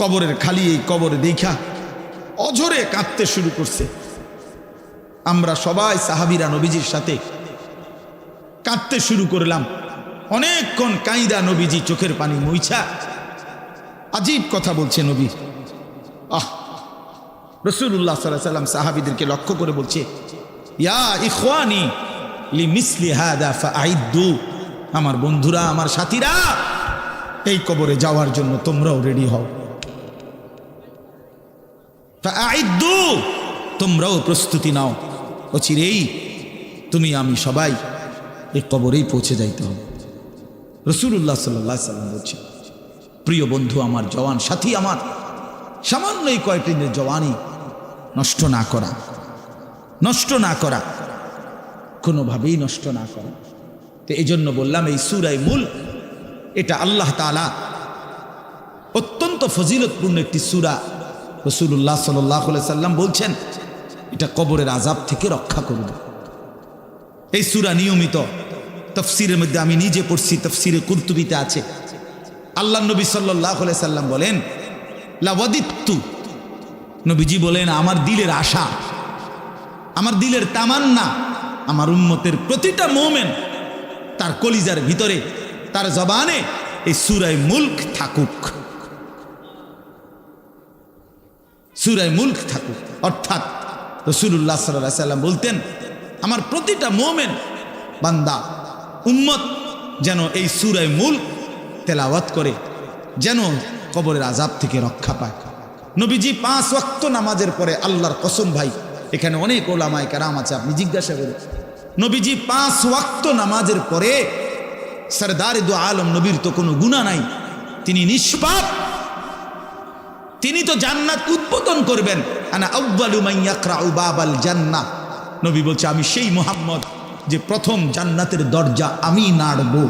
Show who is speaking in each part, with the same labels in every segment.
Speaker 1: কবরের খালি এই কবরে দেখা অঝরে কাঁদতে শুরু করছে। আমরা সবাই সাহাবিরা নবীজির সাথে কাঁদতে শুরু করলাম। অনেকক্ষণ কাইদা নবীজি চোখের পানি মুইছা। আজীব কথা বলছে নবী। আহ রসুল্লাহ সাল্লাহ সাল্লাম সাহাবিদেরকে লক্ষ্য করে বলছে, ইয়া ইখওয়ানি লি মিসলি হাদা আমার বন্ধুরা, আমার সাথীরা, এই কবরে যাওয়ার জন্য তোমরাও রেডি হও। তোমরাও প্রস্তুতি নাও। অচিরেই তুমি, আমি সবাই এই কবরেই পৌঁছে যাইতে হবে। রসুল্লাহ সাল্লাহ সাল্লাম বলছে, প্রিয় বন্ধু, আমার জওয়ান সাথী আমার, সামান্য এই কয়েকটি দিনের জওয়ানি নষ্ট না করা, নষ্ট না করা, কোনোভাবেই নষ্ট না করা। তো এই জন্য বললাম, এই সুরাই মূল, এটা আল্লাহ তালা অত্যন্ত ফজিলতপূর্ণ একটি সুরা রসুল্লাহ সাল্লাহ সাল্লাম বলছেন, এটা কবরের আজাব থেকে রক্ষা করবে এই সুরা নিয়মিত তফসিরের মধ্যে আমি নিজে পড়ছি, তফসিরে কুর্তুবিতে আছে। আল্লাহ নবী সাল্লাহ সাল্লাম বলেন, লাওয়াদিত্তু। নবীজি বলেন, আমার দিলের আশা, আমার দিলের তামান্না, আমার উন্মতের প্রতিটা মোমেন তার কলিজার ভিতরে, তার জবানে এই সুরায় মুল্ক থাকুক। সুরায় মুল্ক থাকুক। অর্থাৎ রসুল্লাহ সাল্লাহ সাল্লাম বলতেন, আমার প্রতিটা মোমেন বান্দা, উম্মত যেন এই সুরায় মুল্ক তেলাওয়াত করে, যেন কবরের আজাব থেকে রক্ষা পায়। নবীজি পাঁচ ওয়াক্ত নামাজের পরে আল্লাহর কসম ভাই, এখানে অনেক ওলামায় কারাম আছে, আপনি জিজ্ঞাসা করুন। নবীজি পাঁচ ওয়াক্ত নামাজের পরে, সরদার দু আলম নবীর তো কোনো গুণা নাই, তিনি নিষ্পাপ। তিনি তো জান্নাত উদ্বোধন করবেন। আনা জান্নাহ। নবী বলছে, আমি সেই মোহাম্মদ যে প্রথম জান্নাতের দরজা আমি নাড়ব।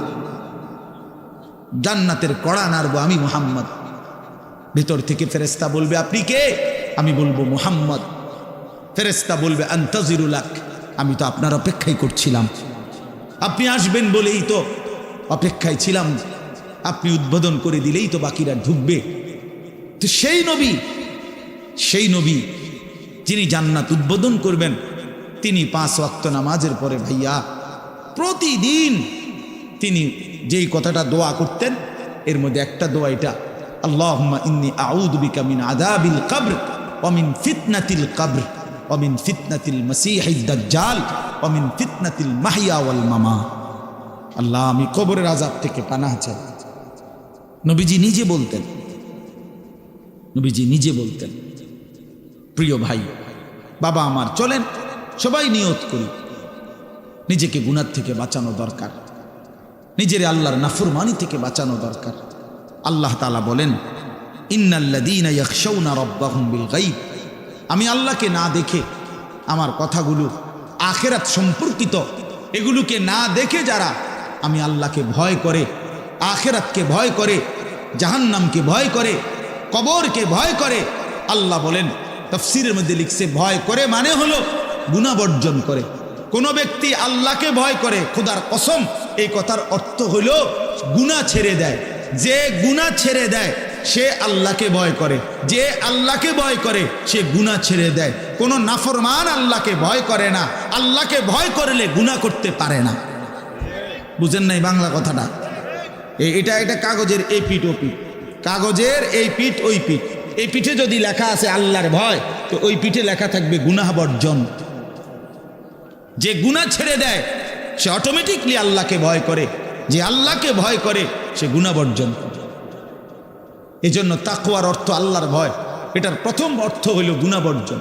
Speaker 1: জান্নাতের কড়া নাড়ব আমি মোহাম্মদ। ভিতর থেকে ফেরেস্তা বলবে, আপনি কে? আমি বলব, মোহাম্মদ। ফেরেস্তা বলবে আন্তাজিরুলাক আমি তো আপনার অপেক্ষাই করছিলাম। আপনি আসবেন বলেই তো অপেক্ষায় ছিলাম। আপনি উদ্বোধন করে দিলেই তো বাকিরা ঢুকবে। তো সেই নবী সেই নবী যিনি জান্নাত উদ্বোধন করবেন, তিনি পাঁচ ওয়াক্ত নামাজের পরে ভাইয়া প্রতিদিন তিনি যেই কথাটা দোয়া করতেন, এর মধ্যে একটা দোয়া এটা, আল্লাহুম্মা ইন্নি আউযু বিকা মিন আযাবিল কবর ওয়া মিন ফিতনাতিল কবর ওয়া মিন ফিতনাতিল দাজ্জাল ওয়া মিন ফিতনাতিল মাহইয়া ওয়াল মামা। আল্লাহ, আমি কবরের আযাব থেকে পানাহ চাই। নবীজি নিজে বলতেন নবীজি নিজে বলতেন, প্রিয় ভাই, বাবা আমার, চলেন, সবাই নিয়ত করি। নিজেকে গুনার থেকে বাঁচানো দরকার, নিজের আল্লাহর নাফরমানি থেকে বাঁচানো দরকার। আল্লাহ তালা বলেন আমি আল্লাহকে না দেখে আমার কথাগুলো আখেরাত সম্পর্কিত, এগুলোকে না দেখে যারা আমি আল্লাহকে ভয় করে, আখেরাতকে ভয় করে, জাহান্নামকে ভয় করে কবরকে ভয় করে। আল্লাহ বলেন, তফসিরের মধ্যে লিখছে, ভয় করে মানে হলো গুণাবর্জন করে। কোন ব্যক্তি আল্লাহকে ভয় করে, খুদার কসম, এই কথার অর্থ হইল গুণা ছেড়ে দেয়। যে গুণা ছেড়ে দেয়, সে আল্লাহকে ভয় করে। যে আল্লাহকে ভয় করে, সে গুণা ছেড়ে দেয়। কোনো নাফরমান আল্লাহকে ভয় করে না। আল্লাহকে ভয় করলে গুণা করতে পারে না। বুঝেন নাই বাংলা কথাটা? এটা এটা কাগজের ও পিঠ কাগজের এই পিঠ, ওই পিঠ। এই পিঠে যদি লেখা আছে আল্লাহর ভয়, তো ওই পিঠে লেখা থাকবে গুনাহ বর্জন। যে গুণা ছেড়ে দেয়, সে অটোমেটিকলি আল্লাহকে ভয় করে। যে আল্লাহকে ভয় করে, সে গুণা বর্জন এজন্য তাকুয়ার অর্থ আল্লাহর ভয়। এটার প্রথম অর্থ হইল গুণা বর্জন।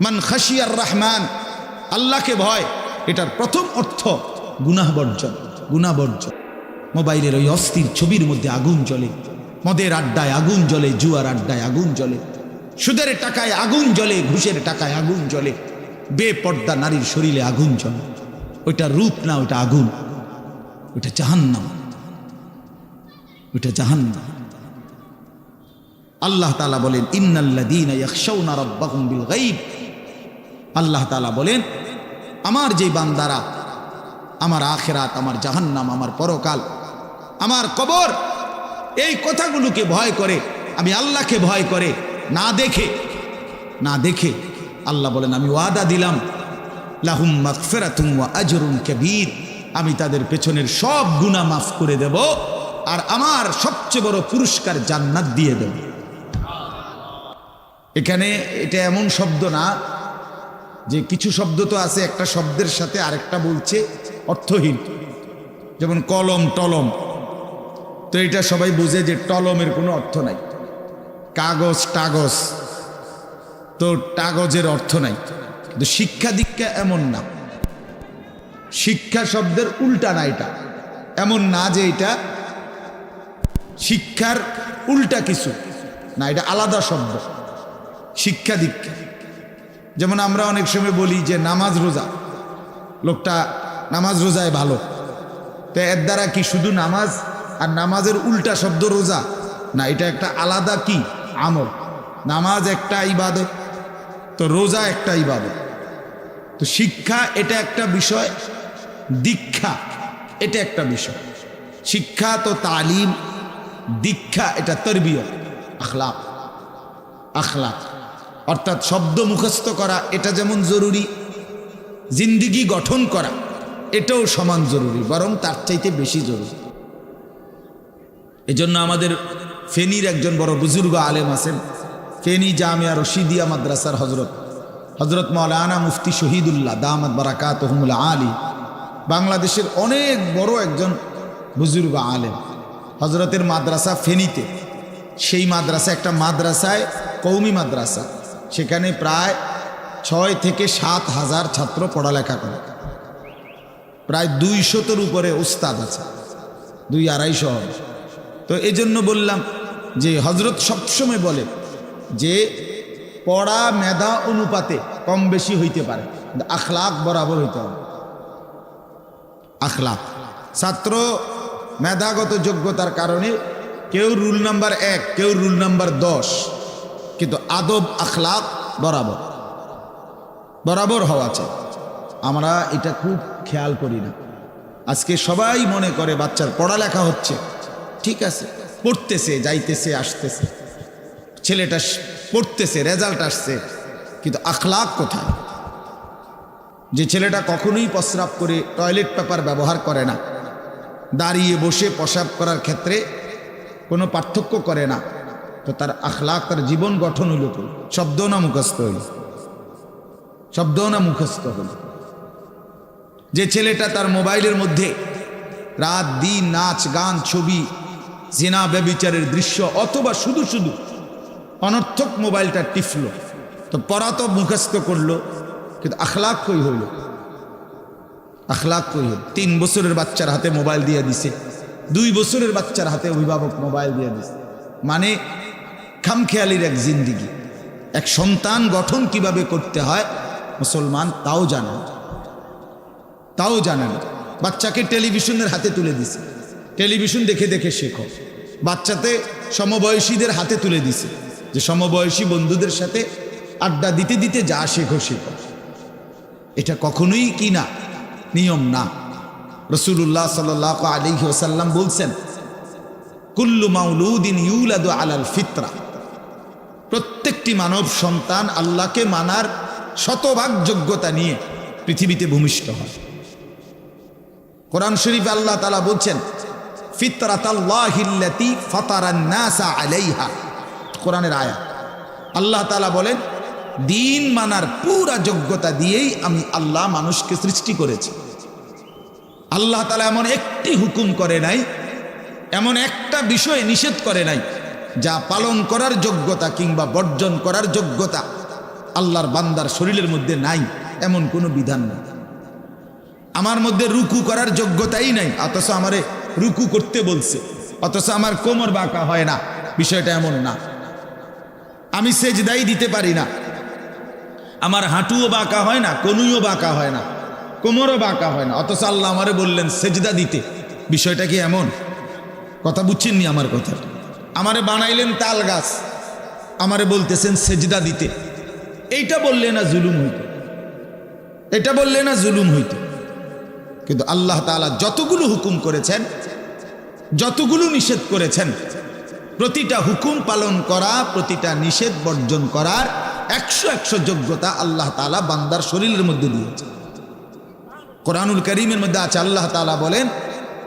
Speaker 1: মান খাসিয়ার রহমান, আল্লাহকে ভয়, এটার প্রথম অর্থ গুনাহ বর্জন গুণা বর্জন। মোবাইলের ওই অস্থির ছবির মধ্যে আগুন জ্বলে। মদের আড্ডায় আগুন জ্বলে, জুয়ার আড্ডায় আগুন জ্বলে। সুদের টাকায় আগুন জ্বলে, ঘুষের টাকায় আগুন জ্বলে। বেপর্দা নারীর শরীরে আগুন জ্বলে। ওইটা রূপ না, ওইটা আগুন। ওইটা জাহান্নাম। ওইটা জাহান্নাম। আল্লাহ তালা বলেন ইন্নাল্লাদিন আল্লাহ তালা বলেন, আমার যে বান্দারা, আমার আখেরাত, আমার জাহান্নাম, আমার পরকাল, আমার কবর এই কথাগুলোকে ভয় করে, আমি আল্লাহকে ভয় করে, না দেখে না দেখে আল্লাহ বলেন, আমি ওয়াদা দিলাম, লাহুম মাগফিরাতুম ওয়া আজরুন কাবীর, আমি তাদের পেছনের সব গুনাহ মাফ করে দেব আর আমার সবচেয়ে বড় পুরস্কার জান্নাত দিয়ে দেব। এখানে এটা এমন শব্দ না, যে কিছু শব্দ তো আছে, একটা শব্দের সাথে আরেকটা বলছে অর্থহীন। যেমন কলম টলম। তো এটা সবাই বুঝে যে টলমের কোনো অর্থ নাই। কাগজ, টাগজ। তো টাগজের অর্থ নাই। কিন্তু শিক্ষা দীক্ষা এমন না। শিক্ষা শব্দের উল্টা না এটা। এমন না যে এটা শিক্ষার উল্টা কিছু না, এটা আলাদা শব্দ। শিক্ষা দীক্ষা। যেমন আমরা অনেক সময় বলি যে নামাজ রোজা। লোকটা নামাজ রোজায় ভালো। তো এর দ্বারা কি শুধু নামাজ আর নামাজের উল্টা শব্দ রোজা। না, এটা একটা আলাদা কি? আমল। নামাজ একটা ইবাদত, তো রোজা একটা ইবাদত। তো শিক্ষা এটা একটা বিষয়, দীক্ষা এটা একটা বিষয়। শিক্ষা তো তালিম, দীক্ষা এটা তরবিয়ত, আখলাক আখলাক। অর্থাৎ শব্দ মুখস্থ করা, এটা যেমন জরুরি, জিন্দিগি গঠন করা, এটাও সমান জরুরি, বরং তার চাইতে বেশি জরুরি। এজন্য আমাদের ফেনীর একজন বড় বুজুর্গ আলেম আছেন। ফেনী জামিয়া রশিদিয়া মাদ্রাসার হজরত হজরত মৌলানা মুফতি শহীদুল্লাহ দামাদ বারাকাত আলী। বাংলাদেশের অনেক বড় একজন বুজুর্গ আলেম। হজরতের মাদ্রাসা ফেনীতে। সেই মাদ্রাসা একটা মাদ্রাসায় কৌমি মাদ্রাসা। সেখানে প্রায় ছয় থেকে সাত হাজার ছাত্র পড়ালেখা করে। প্রায় দুইশতর উপরে উস্তাদ আছে। দুই আড়াইশো হবে। তো এই জন্য বললাম যে হজরত সবসময় বলে যে পড়া, মেধা, অনুপাতে কম বেশি হইতে পারে। আখলাক বরাবর হইতে হবে। আখলাক। ছাত্র মেধাগত যোগ্যতার কারণে কেউ রুল নাম্বার এক, কেউ রুল নাম্বার দশ, কিন্তু আদব, আখলাক বরাবর। বরাবর হওয়া চাই আমরা এটা খুব খেয়াল করি না। আজকে সবাই মনে করে বাচ্চার পড়ালেখা হচ্ছে। ঠিক আছে, পড়তেছে, যাইতেছে, আসতেছে। ছেলেটা পড়তেছে, রেজাল্ট আসছে, কিন্তু আখলাক কোথায়? যে ছেলেটা কখনোই প্রস্রাব করে টয়লেট পেপার ব্যবহার করে না, দাঁড়িয়ে বসে প্রসাব করার ক্ষেত্রে কোনো পার্থক্য করে না, তো তার আখলাক, তার জীবন গঠন হইল তো শব্দ না মুখস্থ হইল শব্দ না মুখস্থ হইল যে ছেলেটা তার মোবাইলের মধ্যে রাত, দিন, নাচ, গান, ছবি জেনা, ব্যবিচারের দৃশ্য, অথবা শুধু শুধু অনর্থক মোবাইলটা টিফল। তো পড়া তো মুখস্থ করল, কিন্তু আখলাক কই হইল? আখলাক কই হইল? তিন বছরের বাচ্চার হাতে মোবাইল দিয়ে দিছে, দুই বছরের বাচ্চার হাতে অভিভাবক মোবাইল দিয়ে দিছে। মানে খামখেয়ালির এক জিন্দিগি। এক সন্তান গঠন কীভাবে করতে হয়, মুসলমান তাও জানে তাও জানে না। বাচ্চাকে টেলিভিশনের হাতে তুলে দিছে। টেলিভিশন দেখে দেখে শেখো। বাচ্চাতে সমবয়সীদের হাতে তুলে দিছে যে সমবয়সী বন্ধুদের সাথে আড্ডা দিতে দিতে যা শেখো শেখো। এটা কখনোই কি না? নিয়ম না। রসুল্লাহ সাল আলী ওসাল্লাম বলছেন, কুল্লু মাউলুদিন ইউলাদু আলাল ফিতরা। প্রত্যেকটি মানব সন্তান আল্লাহকে মানার শতভাগ যোগ্যতা নিয়ে পৃথিবীতে ভূমিষ্ঠ হয়। কোরআন শরীফ আল্লাহ তালা বলছেন ফিতরাতাল্লাহিল্লাতি ফাতারান্নাসা আলাইহা। কোরআনের আয়া আল্লাহ তালা বলেন, দিন মানার পুরা যোগ্যতা দিয়েই আমি আল্লাহ মানুষকে সৃষ্টি করেছি। আল্লাহ তালা এমন একটি হুকুম করে নাই, এমন একটা বিষয় নিষেধ করে নাই, যা পালন করার যোগ্যতা কিংবা বর্জন করার যোগ্যতা আল্লাহর বান্দার শরীরের মধ্যে নাই, এমন কোনো বিধান নেই। আমার মধ্যে রুকু করার যোগ্যতাই নাই, অথচ আমারে রুকু করতে বলছে। অথচ আমার কোমর বাঁকা হয় না, বিষয়টা এমন না। আমি সেজদাই দিতে পারি না। আমার হাঁটুও বাঁকা হয় না, কনুইও বাঁকা হয় না, কোমরও বাঁকা হয় না। অথচ আল্লাহ আমারে বললেন, সেজদা দিতে। বিষয়টা কি এমন? কথা বুঝছেননি আমার কথা? আমারে বানাইলেন তাল গাছ, আমারে বলতেছেন, সেজদা দিতে। এইটা বললে না জুলুম হইত। এটা বললে না জুলুম হইত। কিন্তু আল্লাহ তাআলা যতগুলো হুকুম করেছেন, যতগুলো নিষেধ করেছেন, প্রতিটা হুকুম পালন করা, প্রতিটা নিষেধ বর্জন করার একশো একশো যোগ্যতা আল্লাহ তাআলা বান্দার শরীরের মধ্যে দিয়েছে কোরআনুল করিমের মধ্যে আছে, আল্লাহ তাআলা বলেন,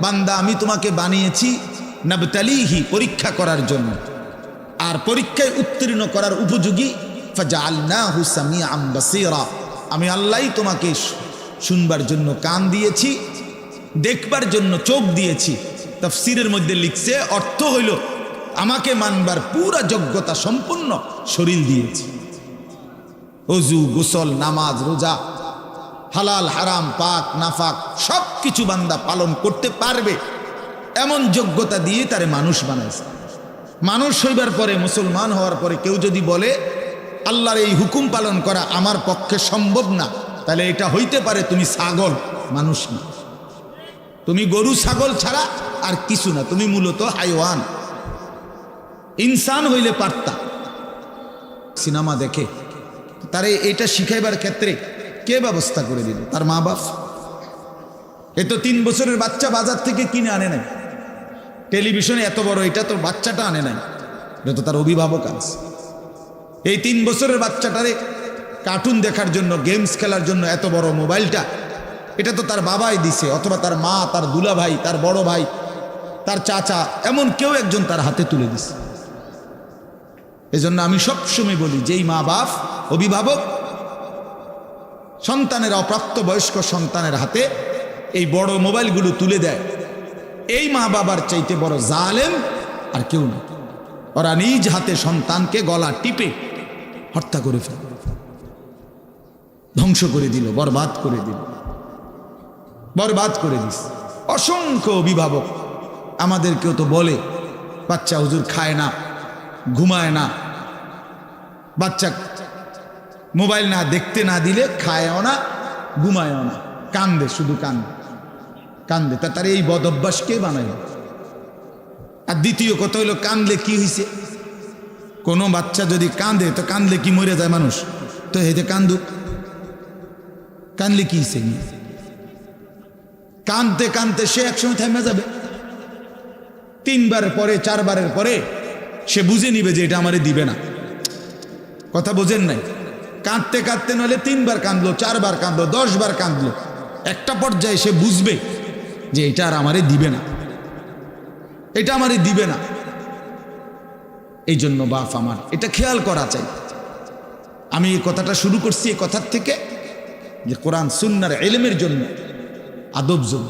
Speaker 1: বান্দা, আমি তোমাকে বানিয়েছি নবতালিহি, পরীক্ষা করার জন্য। আর পরীক্ষায় উত্তীর্ণ করার উপযোগী, ফাজআলনাহু সামিআম বাসীরা। আমি আল্লাহই তোমাকে শুনবার জন্য কান দিয়েছি, দেখবার জন্য চোখ দিয়েছি। তাফসীরের মধ্যে লিখছে, অর্থ হইল, আমাকে মানবার পুরা যোগ্যতা সম্পূর্ণ শরীর দিয়েছি। অজু, গোসল, নামাজ, রোজা, হালাল, হারাম, পাক, নাফাক সব কিছু বান্দা পালন করতে পারবে। এমন যোগ্যতা দিয়ে তারে মানুষ বানাইছে। মানুষ হইবার পরে, মুসলমান হওয়ার পরে কেউ যদি বলে, আল্লাহর এই হুকুম পালন করা আমার পক্ষে সম্ভব না তাহলে এটা হইতে পারে তুমি ছাগল, মানুষ না। তুমি গরু, ছাগল ছাড়া আর কিছু না, তুমি মূলত হাইওয়ান। ইনসান হইলে পারতা। সিনেমা দেখে। তারে এটা শিখাইবার ক্ষেত্রে কে ব্যবস্থা করে দিল? তার মা বাপ? এ তো তিন বছরের বাচ্চা বাজার থেকে কিনে আনে নাই। টেলিভিশনে এত বড়, এটা তো বাচ্চাটা আনে নাই। এটা তো তার অভিভাবক আছে। এই তিন বছরের বাচ্চাটারে কার্টুন দেখার জন্য গেমস খেলার জন্য এত বড় মোবাইলটা, এটা তো তার বাবাই দিছে, অথবা তার মা, তার দুলা ভাই তার বড় ভাই, তার চাচা, এমন কেউ একজন তার হাতে তুলে দিছে। এজন্য আমি সবসময় বলি, যেই মা বাপ, অভিভাবক, সন্তানের অপ্রাপ্ত বয়স্ক সন্তানের হাতে এই বড় মোবাইলগুলো তুলে দেয়, এই মা বাবার চাইতে বড় জালেম আর কেউ না। ওরা নিজ হাতে সন্তানকে গলা টিপে হত্যা করে ফেল। ধ্বংস করে দিল, বরবাদ করে দিল। বরবাদ করে দিস। অসংখ্য অভিভাবক আমাদেরকেও তো বলে, বাচ্চা হুজুর খায় না, ঘুমায় না। বাচ্চা মোবাইল না দেখতে না দিলে খায়ও না, ঘুমায়ও না। কান্দে, শুধু কান্দে। কান্দে। তা তার এই বদ অভ্যাস কে বানাইল? আর দ্বিতীয় কথা হইল, কান্দলে কি হয়েছে কোনো বাচ্চা যদি কান্দে, তো কান্দলে কি মরে যায় মানুষ? তো হেতে কান্দুক। কান্দলে কি হয়েছে কানতে কানতে সে একসময় থেমে যাবে। তিনবার পরে, চারবারের পরে সে বুঝে নিবে যে এটা আমারে দিবে না। কথা বোঝেন নাই? কাঁদতে কাঁদতে নলে তিনবার কাঁদলো, চারবার কাঁদলো, দশবার কাঁদলো। একটা পর্যায়ে সে বুঝবে যে এটা আর আমারে দিবে না। এটা আমারে দিবে না। এই জন্য বাপ আমার, এটা খেয়াল করা চাই। আমি এই কথাটা শুরু করছি এই কথার থেকে। যে কোরআন সুন্নার এলেমের জন্য আদব জন্য।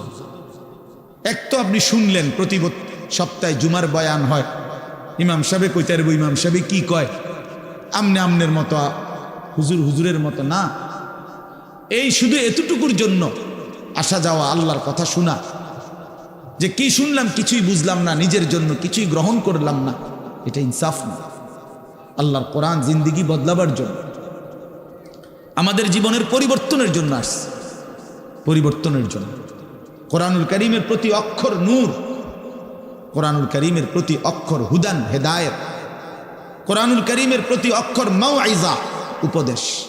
Speaker 1: এক তো আপনি শুনলেন প্রতি সপ্তাহে জুমার বয়ান হয়। ইমাম সাহেব কইতে পারব ইমাম সাহেব কি কয়? আমনে আমনের মতো, হুজুর হুজুরের মতো না। এই শুধু এতটুকুর জন্য আসা যাওয়া, আল্লাহর কথা শোনা। যে কি শুনলাম কিছুই বুঝলাম না, নিজের জন্য কিছুই গ্রহণ করলাম না। এটা ইনসাফ না। আল্লাহর কোরআন জিন্দিগি বদলাবার জন্য। আমাদের জীবনের পরিবর্তনের জন্য আসছে। পরিবর্তনের জন্য। কোরআনুল করিমের প্রতি অক্ষর নূর, কোরআনুল করিমের প্রতি অক্ষর হুদান, হেদায়েত, কোরআনুল করিমের প্রতি অক্ষর মাও আইজা উপদেশ,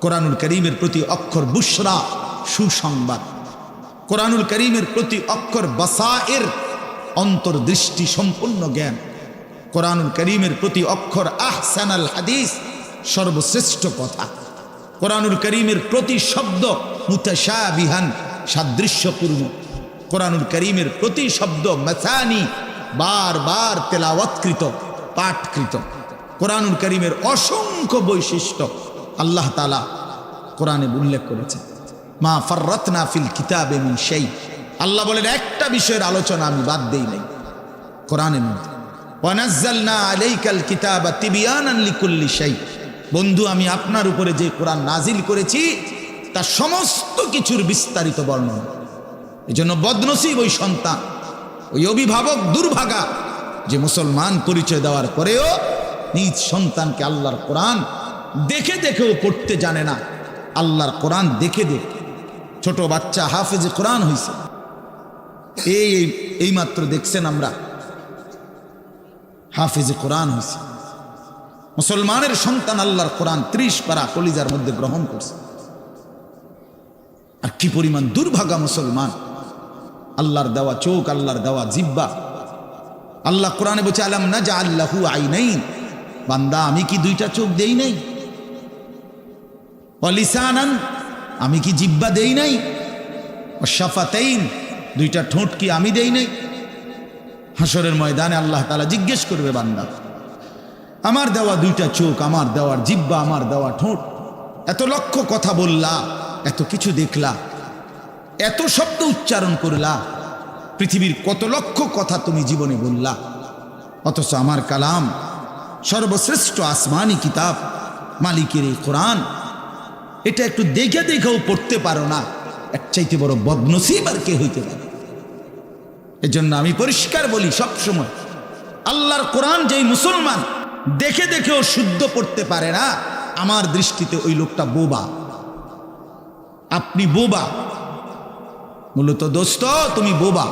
Speaker 1: কোরআনুল করিমের প্রতি অক্ষর বুশরা, সুসংবাদ, কোরআনুল করিমের প্রতি অক্ষর বাসায়ের অন্তর্দৃষ্টি সম্পূর্ণ জ্ঞান, কোরআনুল করিমের প্রতি অক্ষর আহসানাল হাদিস সর্বশ্রেষ্ঠ কথা। কোরআনুল করিমের প্রতি শব্দ মুতাশাবিহান, সাদৃশ্যপূর্ণ। কোরআনুল করিমের প্রতি শব্দ মাসানি, বারবার তেলাওয়াতকৃত, পাঠকৃত। কোরআনুল করিমের অসংখ্য বৈশিষ্ট্য আল্লাহ তালা কোরআনে উল্লেখ করেছে মা ফাররাতনা ফিল কিতাবে মিন সেই আল্লাহ বলেন, একটা বিষয়ের আলোচনা আমি বাদ দেই নাই। কোরআনের মধ্যে ওয়ানাজ্জালনা আলাইকাল কিতাবা তিবিয়ানান লিকুল্লি শাই। বন্ধু, আমি আপনার উপরে যে কোরআন নাজিল করেছি তার সমস্ত কিছুর বিস্তারিত বর্ণনা। এই জন্য বদনসিব ওই সন্তান, ওই অভিভাবক দুর্ভাগা, যে মুসলমান পরিচয় দেওয়ার পরেও নিজ সন্তানকে আল্লাহর কোরআন দেখে দেখেও পড়তে জানে না। আল্লাহর কোরআন দেখে দেখে। ছোট বাচ্চা হাফেজে কোরআন হয়েছে এই, এই- এইমাত্র দেখছেন আমরা, হাফেজে কোরআন হয়েছে মুসলমানের সন্তান আল্লাহর কোরআন ত্রিশ পারা কলিজার মধ্যে গ্রহণ করছে। আর কি পরিমাণ দুর্ভাগা মুসলমান। আল্লাহর দেওয়া চোখ, আল্লাহর দেওয়া জিব্বা আল্লাহ কোরআনে বলছে, আলাম না যা আল্লাহু আই নাই বান্দা, আমি কি দুইটা চোখ দেই নাই? অলিসানান আমি কি জিব্বা দেই নাই? ও অশাফাতাইন দুইটা ঠোঁট কি আমি দেই নাই? হাসরের ময়দানে আল্লাহ তালা জিজ্ঞেস করবে বান্দা। আমার দেওয়া দুইটা চোখ, আমার দেওয়ার জিব্বা, আমার দেওয়া ঠোঁট। এত লক্ষ কথা বললা, এত কিছু দেখলা, এত শব্দ উচ্চারণ করলা, পৃথিবীর কত লক্ষ কথা তুমি জীবনে বললা। অথচ আমার কালাম সর্বশ্রেষ্ঠ আসমানি কিতাব, মালিকের এই কোরআন, এটা একটু দেখে দেখেও পড়তে পারো না এক চাইতে বড় বদনসিব আর কে হইতে পারে? এজন্য আমি পরিষ্কার বলি সব সময় আল্লাহর কোরআন যেই মুসলমান দেখে দেখেও শুদ্ধ পড়তে পারে না। আমার দৃষ্টিতে ওই লোকটা বোবা। আপনি বোবা। মূলত দোস্ত, তুমি বোবা।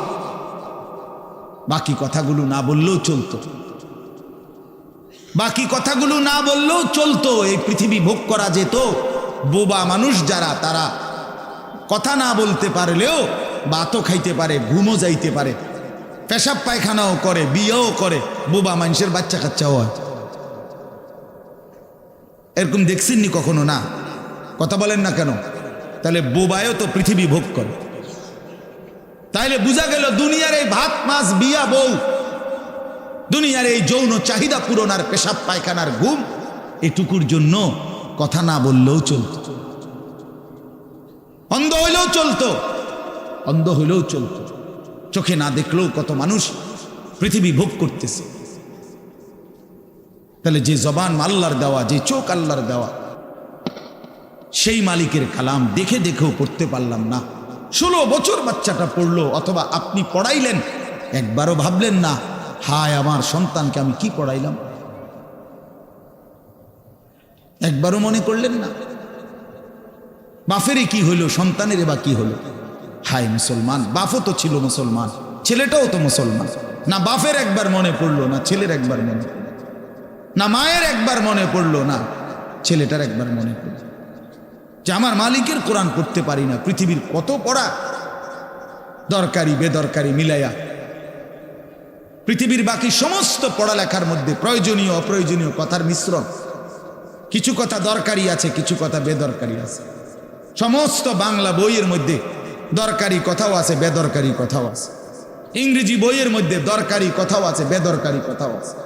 Speaker 1: বাকি কথাগুলো না বললেও চলতো। বাকি কথাগুলো না বললেও চলতো। এই পৃথিবী ভোগ করা যেত। বোবা মানুষ যারা, তারা কথা না বলতে পারলেও বাতও খাইতে পারে, ঘুমও যাইতে পারে। পেশাব পায়খানাও করে, বিয়েও করে। বোবা মানুষের বাচ্চা কাচ্চাও হয়। এরকম দেখছেননি কখনো? না। কথা বলেন না কেন? তাহলে বোবায়ও তো পৃথিবী ভোগ করে। তাইলে বোঝা গেল দুনিয়ার এই ভাত, মাছ, বিয়া, বউ, দুনিয়ার এই যৌন চাহিদা পূরণ আর পেশাব, পায়খানার ঘুম, এটুকুর জন্য কথা না বললেও চলত। অন্ধ হইলেও চলতো। অন্ধ হইলেও চলত। চোখে না দেখলেও কত মানুষ পৃথিবী ভোগ করতেছে। তাহলে যে জবান আল্লাহর দেওয়া, যে চোখ আল্লাহর দেওয়া, সেই মালিকের কালাম দেখে দেখেও পড়তে পারলাম না। ষোলো বছর বাচ্চাটা পড়ল, অথবা আপনি পড়াইলেন, একবারও ভাবলেন না, হায় আমার সন্তানকে আমি কি পড়াইলাম? একবারও মনে করলেন না। বাফেরই কি হইল সন্তানের বা কি হলো হায় মুসলমান বাফও তো ছিল মুসলমান, ছেলেটাও তো মুসলমান। না বাফের একবার মনে পড়ল, না ছেলের একবার মনে। পড়ল না মায়ের একবার মনে পড়ল, না, ছেলেটার একবার মনে পড়ল। যে আমার মালিকের কোরআন করতে পারি না, পৃথিবীর কত পড়া দরকারি, বেদরকারি মিলাইয়া। পৃথিবীর বাকি সমস্ত পড়ালেখার মধ্যে প্রয়োজনীয়, অপ্রয়োজনীয় কথার মিশ্রণ। কিছু কথা দরকারি আছে, কিছু কথা বেদরকারি আছে। সমস্ত বাংলা বইয়ের মধ্যে দরকারি কথাও আছে, বেদরকারি কথাও আছে। ইংরেজি বইয়ের মধ্যে দরকারি কথাও আছে, বেদরকারি কথাও আছে।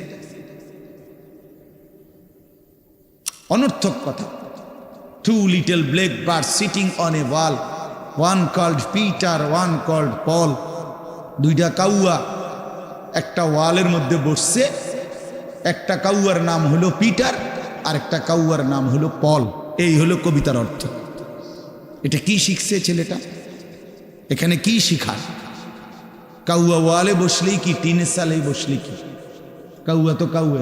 Speaker 1: অনর্থক কথা। Two little black birds sitting on a wall one called Peter one called Paul দুইটা কাউয়া একটা ওয়ালের মধ্যে বসছে, একটা কাউয়ার নাম হলো পিটার আর একটা কাউয়ার নাম হলো পল এই হলো কবিতার অর্থ। এটা কি শিখছে ছেলেটা? এখানে কি শিখায় কাউয়া ওয়ালে বসলেই কি, টিনের সালেই বসলে কি? কাউয়া তো কাউয়া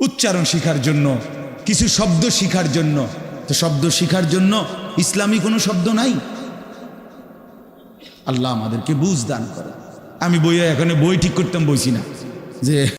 Speaker 1: উচ্চারণ শিখার জন্য, কিছু শব্দ শিখার জন্য। তো শব্দ শিখার জন্য ইসলামী কোনো শব্দ নাই? আল্লাহ আমাদেরকে বুঝ দান করে। আমি বইয়ে এখানে বই ঠিক করতাম, বইছি না। যে